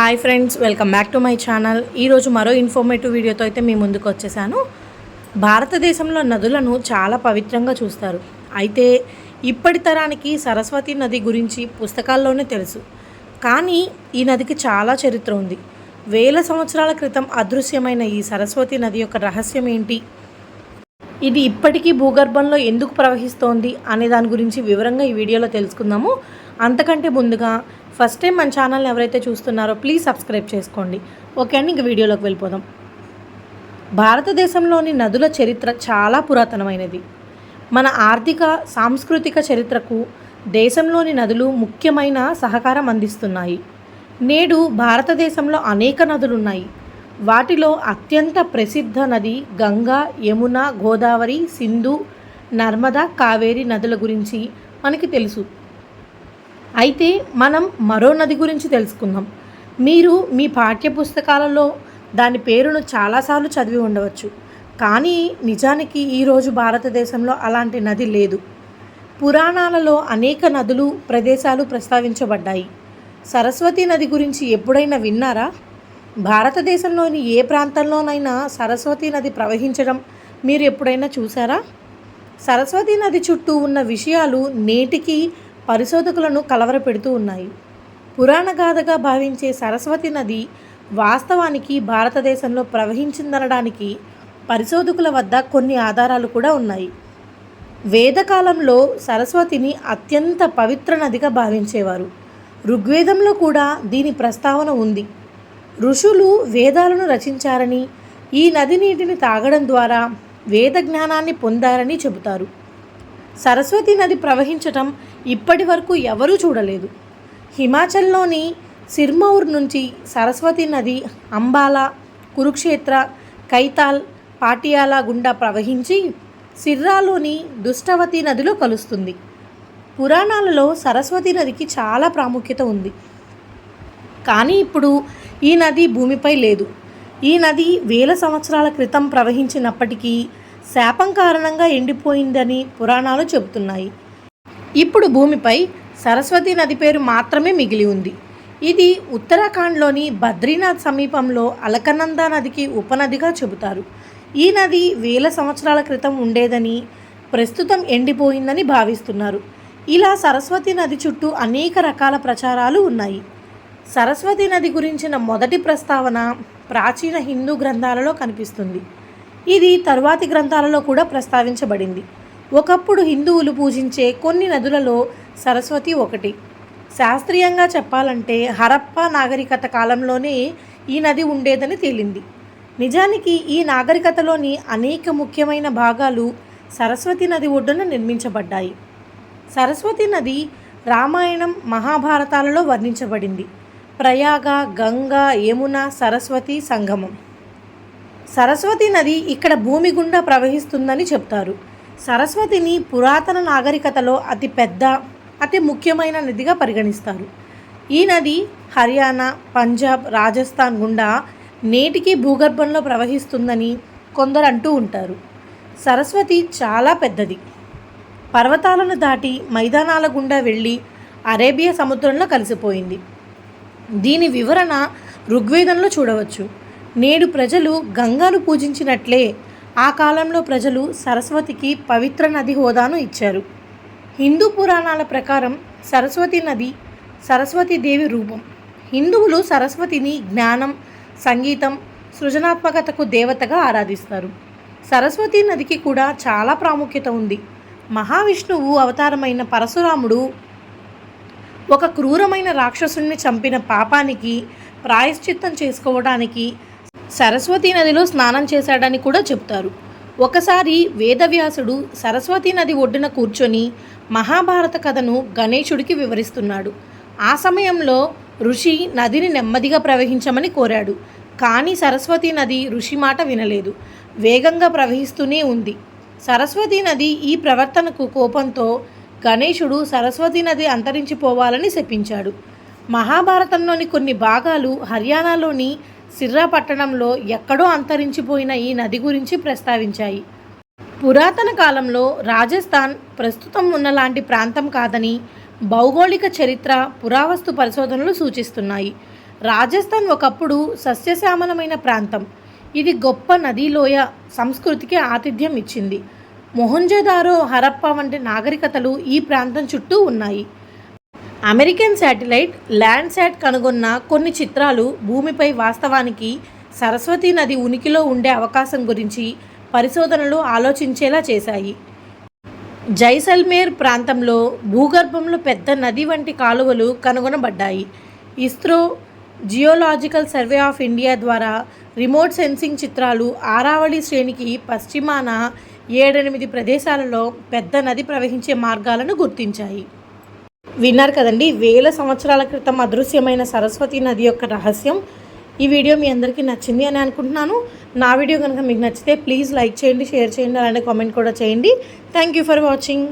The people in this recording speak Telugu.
Hi friends welcome back to my channel ఈరోజు మరో ఇన్ఫర్మేటివ్ వీడియోతో అయితే మీ ముందుకు వచ్చేసాను. భారతదేశంలో నదులను చాలా పవిత్రంగా చూస్తారు. అయితే ఇప్పటి తరానికి సరస్వతి నది గురించి పుస్తకాల్లోనే తెలుసు. కానీ ఈ నదికి చాలా చరిత్ర ఉంది. వేల సంవత్సరాల క్రితం అదృశ్యమైన ఈ సరస్వతి నది యొక్క రహస్యం ఏంటి? ఇది ఇప్పటికీ భూగర్భంలో ఎందుకు ప్రవహిస్తోంది? అనే దాని గురించి వివరంగా ఈ వీడియోలో తెలుసుకుందాము. అంతకంటే ముందుగా ఫస్ట్ టైం మన ఛానల్ని ఎవరైతే చూస్తున్నారో ప్లీజ్ సబ్స్క్రైబ్ చేసుకోండి. ఓకే అండి ఇంక వీడియోలోకి వెళ్ళిపోదాం. భారతదేశంలోని నదుల చరిత్ర చాలా పురాతనమైనది. మన ఆర్థిక సాంస్కృతిక చరిత్రకు దేశంలోని నదులు ముఖ్యమైన సహకారం అందిస్తున్నాయి. నేడు భారతదేశంలో అనేక నదులు ఉన్నాయి వాటిలో అత్యంత ప్రసిద్ధ నది గంగా యమున గోదావరి సింధు నర్మదా కావేరి నదుల గురించి మనకి తెలుసు. అయితే మనం మరో నది గురించి తెలుసుకుందాం. మీరు మీ పాఠ్యపుస్తకాలలో దాని పేరును చాలాసార్లు చదివి ఉండవచ్చు. కానీ నిజానికి ఈరోజు భారతదేశంలో అలాంటి నది లేదు. పురాణాలలో అనేక నదులు ప్రదేశాలు ప్రస్తావించబడ్డాయి. సరస్వతి నది గురించి ఎప్పుడైనా విన్నారా? భారతదేశంలోని ఏ ప్రాంతంలోనైనా సరస్వతి నది ప్రవహించడం మీరు ఎప్పుడైనా చూసారా? సరస్వతి నది చుట్టూ ఉన్న విషయాలు నేటికి పరిశోధకులను కలవరపెడుతూ ఉన్నాయి. పురాణ గాథగా భావించే సరస్వతి నది వాస్తవానికి భారతదేశంలో ప్రవహించిందనడానికి పరిశోధకుల వద్ద కొన్ని ఆధారాలు కూడా ఉన్నాయి. వేదకాలంలో సరస్వతిని అత్యంత పవిత్ర నదిగా భావించేవారు. ఋగ్వేదంలో కూడా దీని ప్రస్తావన ఉంది. ఋషులు వేదాలను రచించారని ఈ నది నీటిని తాగడం ద్వారా వేద జ్ఞానాన్ని పొందారని చెబుతారు. సరస్వతి నది ప్రవహించటం ఇప్పటి వరకు ఎవరూ చూడలేదు. హిమాచల్లోని సిర్మౌర్ నుంచి సరస్వతి నది అంబాలా కురుక్షేత్ర కైతాల్ పాటియాలా గుండా ప్రవహించి సిర్రాలోని దుష్టవతి నదిలో కలుస్తుంది. పురాణాలలో సరస్వతి నదికి చాలా ప్రాముఖ్యత ఉంది. కానీ ఇప్పుడు ఈ నది భూమిపై లేదు. ఈ నది వేల సంవత్సరాల క్రితం ప్రవహించినప్పటికీ శాపం కారణంగా ఎండిపోయిందని పురాణాలు చెబుతున్నాయి. ఇప్పుడు భూమిపై సరస్వతి నది పేరు మాత్రమే మిగిలి ఉంది. ఇది ఉత్తరాఖండ్లోని బద్రీనాథ్ సమీపంలో అలకనంద నదికి ఉపనదిగా చెబుతారు. ఈ నది వేల సంవత్సరాల క్రితం ఉండేదని ప్రస్తుతం ఎండిపోయిందని భావిస్తున్నారు. ఇలా సరస్వతి నది చుట్టూ అనేక రకాల ప్రచారాలు ఉన్నాయి. సరస్వతి నది గురించిన మొదటి ప్రస్తావన ప్రాచీన హిందూ గ్రంథాలలో కనిపిస్తుంది. ఇది తరువాతి గ్రంథాలలో కూడా ప్రస్తావించబడింది. ఒకప్పుడు హిందువులు పూజించే కొన్ని నదులలో సరస్వతి ఒకటి. శాస్త్రీయంగా చెప్పాలంటే హరప్ప నాగరికత కాలంలోనే ఈ నది ఉండేదని తేలింది. నిజానికి ఈ నాగరికతలోని అనేక ముఖ్యమైన భాగాలు సరస్వతి నది ఒడ్డున నిర్మించబడ్డాయి. సరస్వతి నది రామాయణం మహాభారతాలలో వర్ణించబడింది. ప్రయాగ గంగా యమున సరస్వతి సంగమం. సరస్వతి నది ఇక్కడ భూమి గుండా ప్రవహిస్తుందని చెప్తారు. సరస్వతిని పురాతన నాగరికతలో అతి పెద్ద అతి ముఖ్యమైన నదిగా పరిగణిస్తారు. ఈ నది హర్యానా పంజాబ్ రాజస్థాన్ గుండా నేటికి భూగర్భంలో ప్రవహిస్తుందని కొందరు అంటూ ఉంటారు. సరస్వతి చాలా పెద్దది. పర్వతాలను దాటి మైదానాల గుండా వెళ్ళి అరేబియా సముద్రంలో కలిసిపోయింది. దీని వివరణ ఋగ్వేదంలో చూడవచ్చు. నేడు ప్రజలు గంగాను పూజించినట్లే ఆ కాలంలో ప్రజలు సరస్వతికి పవిత్ర నది హోదాను ఇచ్చారు. హిందూ పురాణాల ప్రకారం సరస్వతి నది సరస్వతి దేవి రూపం. హిందువులు సరస్వతిని జ్ఞానం సంగీతం సృజనాత్మకతకు దేవతగా ఆరాధిస్తారు. సరస్వతి నదికి కూడా చాలా ప్రాముఖ్యత ఉంది. మహావిష్ణువు అవతారమైన పరశురాముడు ఒక క్రూరమైన రాక్షసుణ్ణి చంపిన పాపానికి ప్రాయశ్చిత్తం చేసుకోవడానికి సరస్వతీ నదిలో స్నానం చేశాడని కూడా చెప్తారు. ఒకసారి వేదవ్యాసుడు సరస్వతీ నది ఒడ్డున కూర్చొని మహాభారత కథను గణేశుడికి వివరిస్తున్నాడు. ఆ సమయంలో ఋషి నదిని నెమ్మదిగా ప్రవహించమని కోరాడు. కానీ సరస్వతీ నది ఋషి మాట వినలేదు. వేగంగా ప్రవహిస్తూనే ఉంది. సరస్వతీ నది ఈ ప్రవర్తనకు కోపంతో గణేశుడు సరస్వతి నది అంతరించిపోవాలని శపించాడు. మహాభారతంలోని కొన్ని భాగాలు హర్యానాలోని సిర్రా పట్టణంలో ఎక్కడో అంతరించిపోయిన ఈ నది గురించి ప్రస్తావించాయి. పురాతన కాలంలో రాజస్థాన్ ప్రస్తుతం ఉన్నలాంటి ప్రాంతం కాదని భౌగోళిక చరిత్ర పురావస్తు పరిశోధనలు సూచిస్తున్నాయి. రాజస్థాన్ ఒకప్పుడు సస్యశ్యామలమైన ప్రాంతం. ఇది గొప్ప నదీలోయ సంస్కృతికి ఆతిథ్యం ఇచ్చింది. మొహంజదారో హరప్ప వంటి నాగరికతలు ఈ ప్రాంతం చుట్టూ ఉన్నాయి. అమెరికన్ శాటిలైట్ ల్యాండ్శాట్ కనుగొన్న కొన్ని చిత్రాలు భూమిపై వాస్తవానికి సరస్వతీ నది ఉనికిలో ఉండే అవకాశం గురించి పరిశోధనలు ఆలోచించేలా చేశాయి. జైసల్మేర్ ప్రాంతంలో భూగర్భంలో పెద్ద నది వంటి కాలువలు కనుగొనబడ్డాయి. ISRO geological survey of India ద్వారా రిమోట్ సెన్సింగ్ చిత్రాలు ఆరావళి శ్రేణికి పశ్చిమాన ఏడెనిమిది ప్రదేశాలలో పెద్ద నది ప్రవహించే మార్గాలను గుర్తించాయి. విన్నారు కదండి. వేల సంవత్సరాల క్రితం అదృశ్యమైన సరస్వతి నది యొక్క రహస్యం. ఈ వీడియో మీ అందరికీ నచ్చింది అని అనుకుంటున్నాను. నా వీడియో కనుక మీకు నచ్చితే ప్లీజ్ లైక్ చేయండి షేర్ చేయండి అలానే కామెంట్ కూడా చేయండి. Thank you for watching.